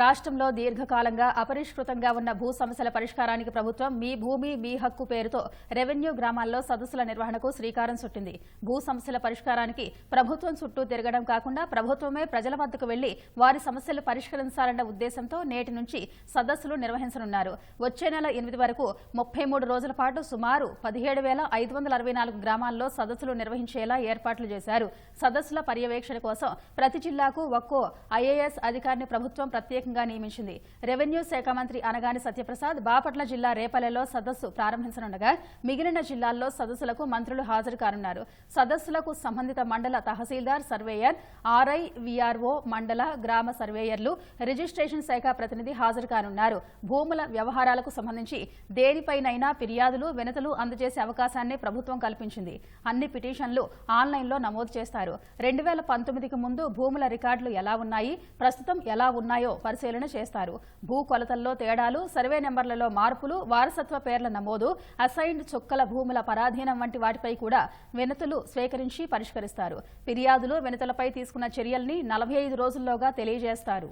రాష్ట్రంలో దీర్ఘకాలంగా అపరిష్కృతంగా ఉన్న భూ సమస్యల పరిష్కారానికి ప్రభుత్వం మీ భూమి మీ హక్కు పేరుతో రెవెన్యూ గ్రామాల్లో సదస్సుల నిర్వహణకు శ్రీకారం చుట్టింది. భూ సమస్యల పరిష్కారానికి ప్రభుత్వం చుట్టూ తిరగడం కాకుండా ప్రభుత్వమే ప్రజల వద్దకు వెళ్ళి వారి సమస్యలు పరిష్కరించాలన్న ఉద్దేశంతో నేటి నుంచి సదస్సులు నిర్వహించనున్నారు. వచ్చే నెల ఎనిమిది వరకు ముప్పై మూడు రోజుల పాటు సుమారు పదిహేడు వేల ఐదు వందల అరవై నాలుగు గ్రామాల్లో సదస్సులు నిర్వహించేలా ఏర్పాట్లు చేశారు. సదస్సుల పర్యవేక్షణ కోసం ప్రతి జిల్లాకు ఒక్కో ఐఏఎస్ అధికారిని ప్రభుత్వం ప్రత్యేక ప్రత్యేకంగా నియమించింది. రెవెన్యూ శాఖ మంత్రి అనగాని సత్యప్రసాద్ బాపట్ల జిల్లా రేపల్లెలో సదస్సు ప్రారంభించనుండగా మిగిలిన జిల్లాల్లో సదస్సులకు మంత్రులు హాజరు కానున్నారు సదస్సులకు సంబంధిత మండల తహసీల్దార్ సర్వేయర్ ఆర్ఐ విఆర్ఓ మండల గ్రామ సర్వేయర్లు రిజిస్ట్రేషన్ శాఖ ప్రతినిధి హాజరు కానున్నారు భూముల వ్యవహారాలకు సంబంధించి దేనిపైనైనా ఫిర్యాదులు వినతులు అందజేసే అవకాశాన్ని ప్రభుత్వం కల్పించింది. అన్ని పిటిషన్లు ఆన్లైన్లో నమోదు చేస్తారు. రెండు వేల పంతొమ్మిదికి ముందు భూముల రికార్డులు ఎలా ఉన్నాయి? ప్రస్తుతం ఎలా ఉన్నాయో పరిశీలన చేస్తారు. భూ కొలతల్లో తేడాలు సర్వే నెంబర్లలో మార్పులు వారసత్వ పేర్ల నమోదు అసైన్డ్ చుక్కల భూముల పరాధీనం వంటి వాటిపై కూడా వినతులు స్వీకరించి పరిష్కరిస్తారు. ఫిర్యాదులు వినతులపై తీసుకున్న చర్యల్ని నలభై ఐదు రోజుల్లోగా తెలియజేస్తారు.